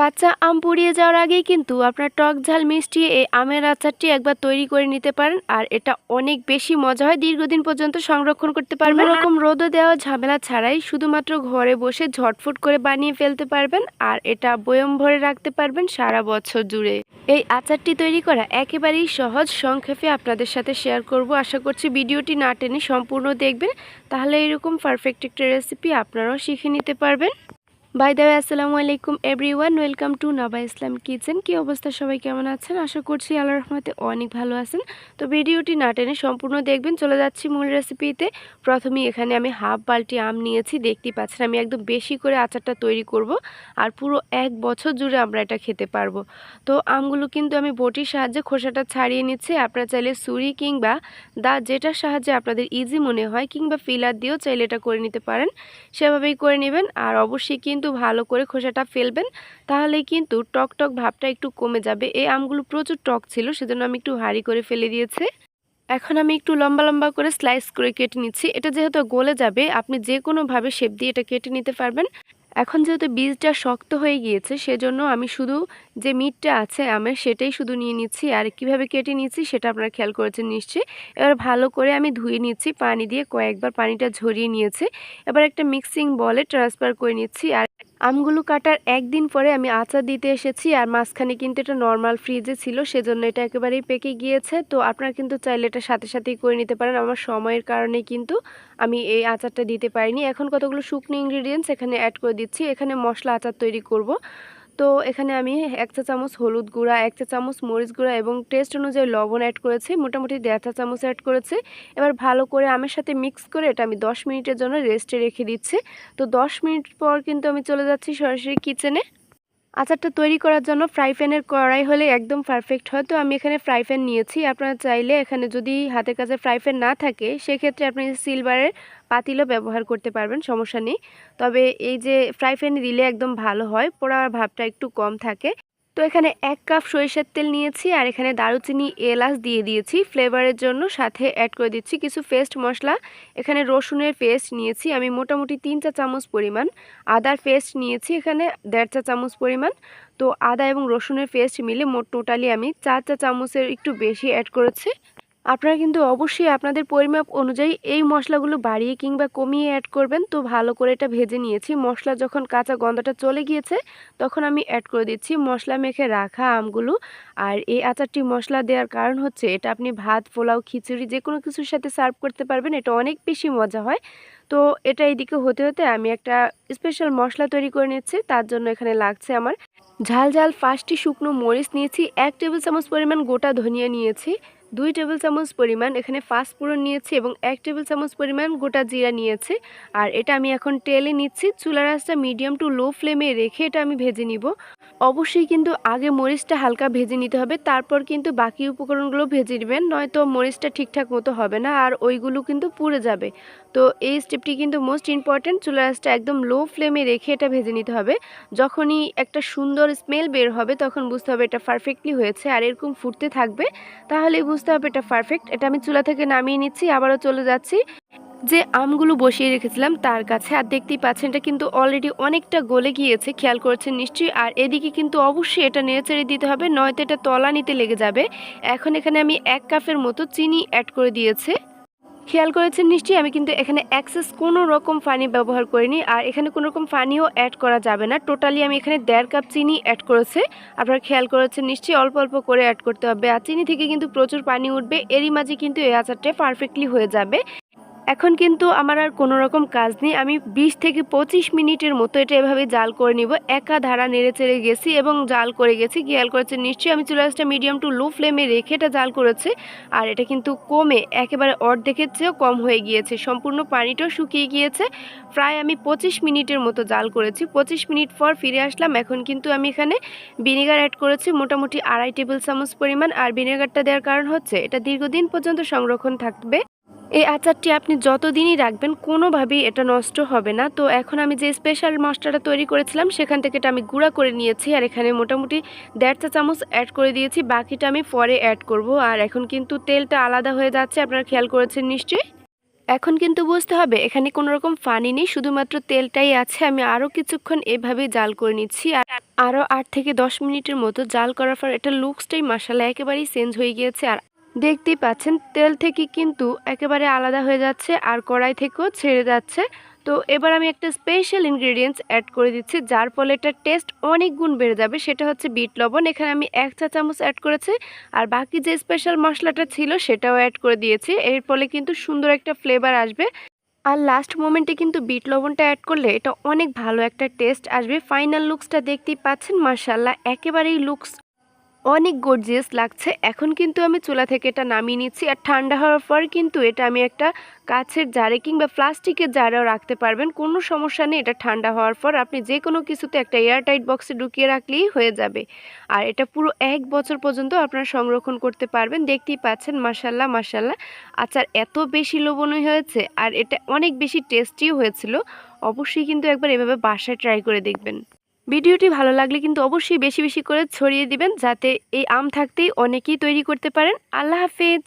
কাঁচা আম পুড়িয়ে যাওয়ার আগেই কিন্তু আপনার টক ঝাল মিষ্টি এই আমের আচারটি একবার তৈরি করে নিতে পারেন। আর এটা অনেক বেশি মজা হয় দীর্ঘদিন পর্যন্ত সংরক্ষণ করতে পারবেন। এরকম রোদে দেওয়া ঝামেলা ছাড়াই শুধুমাত্র ঘরে বসে ঝটফট করে বানিয়ে ফেলতে পারবেন। আর এটা বয়ম ভরে রাখতে পারবেন সারা বছর জুড়ে। এই আচারটি তৈরি করা একেবারেই সহজ সংক্ষেপে আপনাদের সাথে শেয়ার করব। আশা করছি ভিডিওটি না টেনে সম্পূর্ণ দেখবেন। তাহলে এরকম পারফেক্ট একটা রেসিপি আপনারাও শিখে নিতে পারবেন। বাই দ্য আসসালামু আলাইকুম everyone welcome to Naba Islam kitchen কি অবস্থা? সবাই কেমন আছেন? আশা করছি আল্লাহ রহমতে অনেক ভালো আছেন। তো ভিডিওটি না টেনে সম্পূর্ণ দেখবেন। চলে যাচ্ছি মূল রেসিপিতে প্রথমেই এখানে আমি হাফ বালতি আম নিয়েছি। দেখতেই পাচ্ছেন, আমি একদম বেশি করে আচারটা তৈরি করব। আর পুরো এক বছর জুড়ে আমরা এটা খেতে পারব। তো আমগুলো কিন্তু আমি বটির সাহায্যে খোসাটা ছাড়িয়ে নিচ্ছি। আপনারা চাইলে ছুরি কিংবা দা যেটার সাহায্যে আপনাদের ইজি মনে হয়, কিংবা ফিলার দিয়েও চাইলে এটা করে নিতে পারেন। সেভাবেই করে নেবেন। আর অবশ্যই কিন্তু ভালো করে খোসাটা ফেলবেন তাহলে কিন্তু টক টক ভাবটা একটু কমে যাবে। এই আমগুলো প্রচুর টক ছিল, সেজন্য আমি একটু হাড়ি করে ফেলে দিয়েছে। এখন আমি একটু লম্বা লম্বা করে স্লাইস করে কেটে নিচ্ছি। এটা যেহেতু গলে যাবে, আপনি যে কোনোভাবে শেপ দিয়ে এটা কেটে নিতে পারবেন। এখন যেহেতু বীজটা শক্ত হয়ে গিয়েছে, সেজন্য আমি শুধু যে মিটটা আছে আমের, সেটাই শুধু নিয়ে নিচ্ছি। আর কীভাবে কেটে নিচ্ছি সেটা আপনারা খেয়াল করেছেন নিশ্চয়ই। এবার ভালো করে আমি ধুয়ে নিচ্ছি, পানি দিয়ে কয়েকবার পানিটা ঝরিয়ে নিয়েছে। এবার একটা মিক্সিং বলে ট্রান্সফার করে নিচ্ছি। আর আমগুলো কাটার একদিন পরে আমি আচার দিতে এসেছি আর মাঝখানে কিন্তু এটা নর্মাল ফ্রিজে ছিল, সেজন্য এটা একেবারেই পেকে গিয়েছে। তো আপনারা কিন্তু চাইলে এটা সাথে সাথেই করে নিতে পারেন। আমার সময়ের কারণে কিন্তু আমি এই আচারটা দিতে পারিনি। এখন কতগুলো শুকনো ইনগ্রিডিয়েন্টস এখানে অ্যাড করে দিচ্ছি। এখানে মশলা আচার তৈরি করব। তো এখানে আমি এক চা চামচ হলুদ গুঁড়া, এক চা চামচ মরিচ গুঁড়া এবং টেস্ট অনুযায়ী লবণ অ্যাড করেছি। মোটামুটি দেড় চা চামচ অ্যাড করেছি। এবার ভালো করে আমের সাথে মিক্স করে এটা আমি দশ মিনিটের জন্য রেস্টে রেখে দিচ্ছি। তো দশ মিনিট পর কিন্তু আমি চলে যাচ্ছি সরাসরি কিচেনে আচারটা তৈরি করার জন্য ফ্রাই প্যানের কড়াই হলে একদম পারফেক্ট হয়। তো আমি এখানে ফ্রাই প্যান নিয়েছি। আপনারা চাইলে এখানে যদি হাতের কাছে ফ্রাই প্যান না থাকে, সেক্ষেত্রে আপনি সিলভারের পাতিলও ব্যবহার করতে পারবেন, সমস্যা নেই। তবে এই যে ফ্রাই প্যানে দিলে একদম ভালো হয়, পোড়ার ভাবটা একটু কম থাকে। তো এখানে এক কাপ সরিষার তেল নিয়েছি আর এখানে দারুচিনি এলাচ দিয়ে দিয়েছি। ফ্লেভারের জন্য সাথে অ্যাড করে দিচ্ছি কিছু পেস্ট মশলা। এখানে রসুনের পেস্ট নিয়েছি, আমি মোটামুটি তিন চা চামচ পরিমাণ। আদার পেস্ট নিয়েছি, এখানে দেড় চা চামচ পরিমাণ। তো আদা এবং রসুনের পেস্ট মিলে মোট টোটালি আমি চার চা চামচের একটু বেশি অ্যাড করেছি। আপনারা কিন্তু অবশ্যই আপনাদের পরিমাপ অনুযায়ী এই মশলাগুলো বাড়িয়ে কিংবা কমিয়ে অ্যাড করবেন। তো ভালো করে এটা ভেজে নিয়েছি। মশলা যখন কাঁচা গন্ধটা চলে গিয়েছে, তখন আমি অ্যাড করে দিচ্ছি মশলা মেখে রাখা আমগুলো। আর এই আচারটি মশলা দেওয়ার কারণ হচ্ছে, এটা আপনি ভাত, পোলাও, খিচুড়ি যে কোনো কিছুর সাথে সার্ভ করতে পারবেন। এটা অনেক বেশি মজা হয়। তো এটা এইদিকে হতে হতে আমি একটা স্পেশাল মশলা তৈরি করে নিচ্ছি। তার জন্য এখানে লাগছে আমার ঝাল ঝাল পাঁচটি শুকনো মরিচ নিয়েছি। এক টেবিল চামচ পরিমাণ গোটা ধনিয়া নিয়েছি। দুই টেবিল চামচ পরিমাণ এখানে ফাস্ট পুরন নিয়েছি এবং এক টেবিল চামচ পরিমাণ গোটা জিরা নিয়েছি। আর এটা আমি এখন তেলে নিচ্ছি। চুলা রাসটা মিডিয়াম টু লো ফ্লেমে রেখে এটা আমি ভেজে নিব। অবশ্যই কিন্তু আগে মরিচটা হালকা ভেজে নিতে হবে। তারপর কিন্তু বাকি উপকরণগুলো ভেজে নেবেন, নয়তো মরিচটা ঠিকঠাক মতো হবে না আর ওইগুলো কিন্তু পুড়ে যাবে। তো এই স্টেপটি কিন্তু মোস্ট ইম্পর্ট্যান্ট চুলা আঁচটা একদম লো ফ্লেমে রেখে এটা ভেজে নিতে হবে। যখনই একটা সুন্দর স্মেল বের হবে, তখন বুঝতে হবে এটা পারফেক্টলি হয়েছে, আর এরকম ফুটতে থাকবে, তাহলেই বুঝতে হবে এটা পারফেক্ট এটা আমি চুলা থেকে নামিয়ে নিচ্ছি, আবারও চলে যাচ্ছি। যে আমগুলো বসিয়ে রেখেছিলাম তার কাছে, আর দেখতেই পাচ্ছেন এটা কিন্তু অলরেডি অনেকটা গলে গিয়েছে, খেয়াল করেছেন নিশ্চয়ই, আর এদিকে কিন্তু অবশ্যই এটা নেড়েচেড়ে দিতে হবে, নয়তো এটা তলা নিতে লেগে যাবে। এখন এখানে আমি এক কাপের মতো চিনি অ্যাড করে দিয়েছে। খেয়াল করেছেন নিশ্চয়ই? আমি কিন্তু এখানে অ্যাক্সেস কোনো রকম ফানি ব্যবহার করিনি। আর এখানে কোনো রকম ফানিও অ্যাড করা যাবে না। টোটালি আমি এখানে দেড় কাপ চিনি অ্যাড করেছে। আপনারা খেয়াল করেছেন নিশ্চয়ই? অল্প অল্প করে অ্যাড করতে হবে। আর চিনি থেকে কিন্তু প্রচুর পানি উঠবে। এরই মাঝে কিন্তু এই আচারটা পারফেক্টলি হয়ে যাবে। এখন কিন্তু আমার আর কোনো রকম কাজ নেই। আমি ২০ থেকে পঁচিশ মিনিটের মতো এটা এভাবে জাল করে নিব। একা ধারা নেড়ে চেড়ে গেছি এবং জাল করে গেছি। খেয়াল করেছে নিশ্চয়ই আমি চুলাসটা মিডিয়াম টু লো ফ্লেমে রেখে এটা জাল করেছে। আর এটা কিন্তু কমে একেবারে অর্ধেকের চেয়েও কম হয়ে গিয়েছে। সম্পূর্ণ পানিটাও শুকিয়ে গিয়েছে। প্রায় আমি পঁচিশ মিনিটের মতো জাল করেছি। পঁচিশ মিনিট পর ফিরে আসলাম। এখন কিন্তু আমি এখানে ভিনেগার অ্যাড করেছি। মোটামুটি আড়াই টেবিল চামচ পরিমাণ। আর ভিনেগারটা দেওয়ার কারণ হচ্ছে, এটা দীর্ঘদিন পর্যন্ত সংরক্ষণ থাকবে। এই আচারটি আপনি যতদিনই রাখবেন, কোনোভাবেই এটা নষ্ট হবে না। তো এখন আমি যে স্পেশাল মশলাটা তৈরি করেছিলাম, সেখান থেকে এটা আমি গুঁড়া করে নিয়েছি আর এখানে মোটামুটি দেড় চা চামচ অ্যাড করে দিয়েছি। বাকিটা আমি পরে অ্যাড করব। আর এখন কিন্তু তেলটা আলাদা হয়ে যাচ্ছে, আপনারা খেয়াল করেছেন নিশ্চয়ই? এখন কিন্তু বুঝতে হবে, এখানে কোনো রকম পানি নেই, শুধুমাত্র তেলটাই আছে। আমি আরও কিছুক্ষণ এভাবেই জাল করে নিচ্ছি। আর আরও আট থেকে দশ মিনিটের মতো জাল করার পর, এটা লুকসটাই মশালা একেবারেই চেঞ্জ হয়ে গিয়েছে। আর দেখতেই পাচ্ছেন, তেল থেকে কিন্তু একেবারে আলাদা হয়ে যাচ্ছে আর কড়াই থেকেও ছেড়ে যাচ্ছে। তো এবার আমি একটা স্পেশাল ইনগ্রেডিয়েন্টস অ্যাড করে দিচ্ছি, যার ফলে এটার টেস্ট অনেক গুণ বেড়ে যাবে। সেটা হচ্ছে বিট লবণ। এখানে আমি এক চা চামচ অ্যাড করেছি আর বাকি যে স্পেশাল মশলাটা ছিল সেটাও অ্যাড করে দিয়েছি। এর ফলে কিন্তু সুন্দর একটা ফ্লেভার আসবে। আর লাস্ট মোমেন্টে কিন্তু বিট লবণটা অ্যাড করলে এটা অনেক ভালো একটা টেস্ট আসবে। ফাইনাল লুকসটা দেখতেই পাচ্ছেন মার্শাল্লাহ একেবারেই লুকস অনেক গর্জিয়াস লাগছে। এখন কিন্তু আমি চুলা থেকে এটা নামিয়ে নিচ্ছি আর ঠান্ডা হওয়ার পর কিন্তু এটা আমি একটা কাছের জারে কিংবা প্লাস্টিকের জারেও রাখতে পারবেন। কোনো সমস্যা নেই, এটা ঠান্ডা হওয়ার পর আপনি যে কোনো কিছুতে একটা এয়ারটাইট বক্সে ঢুকিয়ে রাখলেই হয়ে যাবে। আর এটা পুরো এক বছর পর্যন্ত আপনারা সংরক্ষণ করতে পারবেন। দেখতেই পাচ্ছেন মাসাল্লাহ মাসাল্লাহ আচার এত বেশি লোভনীয় হয়েছে আর এটা অনেক বেশি টেস্টিও হয়েছিল। অবশ্যই কিন্তু একবার এভাবে বাসায় ট্রাই করে দেখবেন। ভিডিওটি ভালো লাগলে কিন্তু অবশ্যই বেশি বেশি করে ছড়িয়ে দিবেন যাতে এই আম থাকতেই অনেকেই তৈরি করতে পারেন। আল্লাহ হাফেজ।